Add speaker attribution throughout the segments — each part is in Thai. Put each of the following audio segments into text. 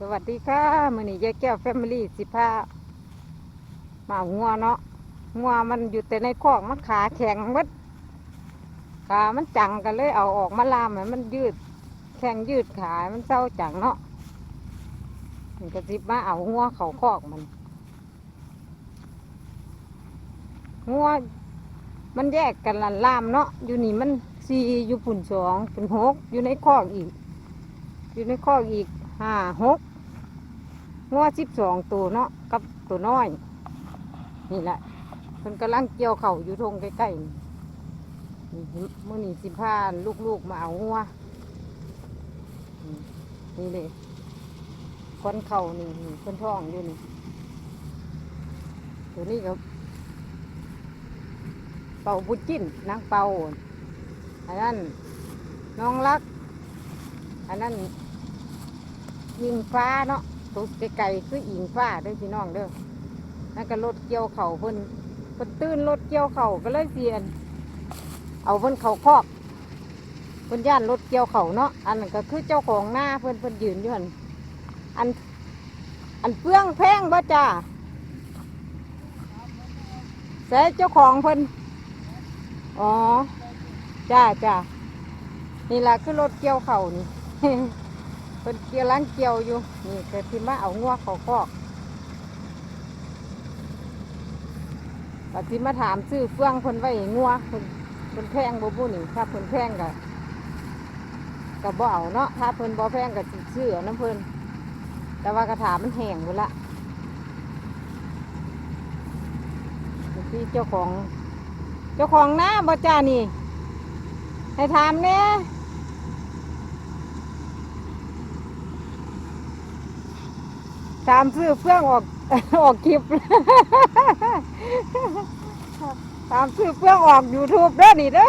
Speaker 1: สวัสดีค่ะมือนี้ยายแก้วแฟมิลี่สิพามาเอางัวเนาะงัวมันอยู่แต่ในคอกมันขาแข็งมัดขามันจังกันเลยเอาออกมาลามให้มันยืดแข็งยืดขามันเศร้าจังเนาะมันก็สิมาเอางัวเขาคอกมันงัวมันแยกกันลันลามเนาะอยู่นี่มันสี่อยู่ปุ่นสองเป็นหกอยู่ในคอกอีก อยู่ในคอกอีก ห้าหกงัวสิบสองตัวเนาะกับตัวน้อย นี่แหละเพิ่นกำลังเกี่ยวเข่าอยู่ทงใกล้ๆนี่นี่มื่อนี้สิพาลูกๆมาเอางัวนี่เลยคนเข่านี่นคนท้องอยู่นี่ตัวนี้ก็เป่าบุญจิ้นนางเป่าอันนั้นน้องรัก อันนั้น ยิงฟ้าเนาะตัวไกลๆคืออิงฟ้าเด้อพี่น้องเด้อนั่นก็รถเกี่ยวเข่าเพิ่นเพิ่นตื่นรถเกี่ยวเข่าก็เลยเสียน เอาเพิ่นเข่าคอกเพิ่นย่านรถเกี่ยวเข่าเนาะอันนั้นก็คือเจ้าของหน้าเพิ่นเพิ่นยืนอยู่หันอัน อันเปลืองแพงบ่จ้าใส่เจ้าของเพิ่นอ๋อจ้าจ้านี่แหละคือรถเกี่ยวเข่านี่ เพิ่นเกี่ยวล้างเกี่ยวอยู่ นี่ก็ที่มาเอางัวเขาคอกก็ที่มาถามซื้อเฟื่องเพิ่นไว้งัวเพิ่นเพิ่นแพงบ่บุนี่ถ้าเพิ่นแพงก็ก็บ่เอาเนาะถ้าเพิ่นบ่แพงก็สิซื้อน้ำเพิ่นแต่ว่ากระถามันแห้งหมดละที่เจ้าของ เจ้าของนะบ่จ้านี่ ให้ถามเนี่ย ตามซื้อเพื่องออกออกคลิป ตามซื้อเพื่องออก YouTube เด้อนี่เด้อ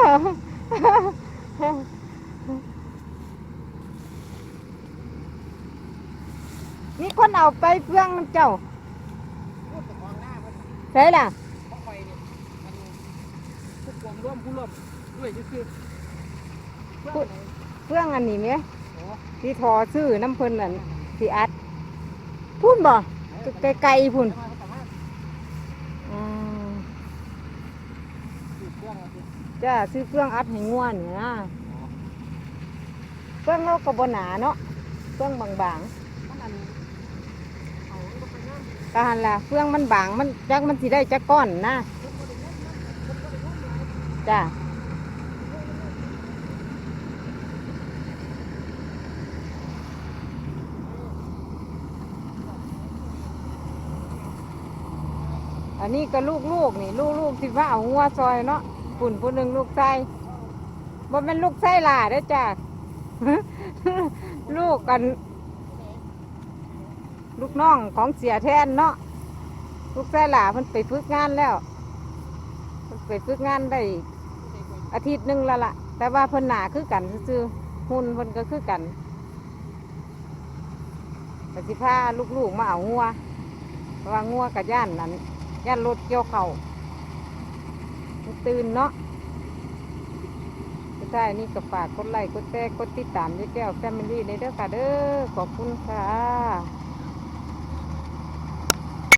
Speaker 1: มีคนเอาไปเพื่องมันเจ้า
Speaker 2: พูดกับของหน้าเพิ่น
Speaker 1: ใช่ล่ะ
Speaker 2: เพราะไฟเนี่ยมันผู้กองร่วมผู้ร่วมด้วยซื่อๆเพื่อนไหน
Speaker 1: เพื่องอันนี้ไหม
Speaker 2: โอ้
Speaker 1: ที่ทอซื้อน้ำเพิ่นนั่นที่อัด พูดบ่ไกลๆพุ่น
Speaker 2: จะมาเขาแต่ว่า
Speaker 1: อืม
Speaker 2: คือเครื่องอะสิ
Speaker 1: จ้าซื้อเพื่องอัดให้ง่วนนี่นะเพื่องเราก็บ่หนาเนาะเพื่องบางๆ
Speaker 2: มันอันเอางไปน้ำ
Speaker 1: กหันล่ะเฟืองมันบางมันจักมันสิได้จักก้อนนะจ้า นนี้ก็ลูกๆนี่ลูกๆที่ว่าเอางัวซอยเนาะปุ่นปุ่นหนึ่งลูกไส้บ่เป็นลูกไส้หล่าเด้จ้าลูกกัน ลูกน้องของเสียแทนเนาะลูกไส้หล่ามันไปฝึกงานแล้ว มันไปฝึกงานได้อาทิตย์หนึ่งละละแต่ว่าเพิ่นหนาคือกันซื่อหุ่นเพิ่นก็คือกันแต่สิพาลูกๆมาเอางัวเพราะว่างัวกับย่านนั้น ย่านรถเกี่ยวเขาตื่นเนาะใช่นี่ก็ฝากกดไลค์กดแชร์กดติดตามยายแก้วแฟมิลี่ในเด้อค่ะเด้อขอบคุณค่ะ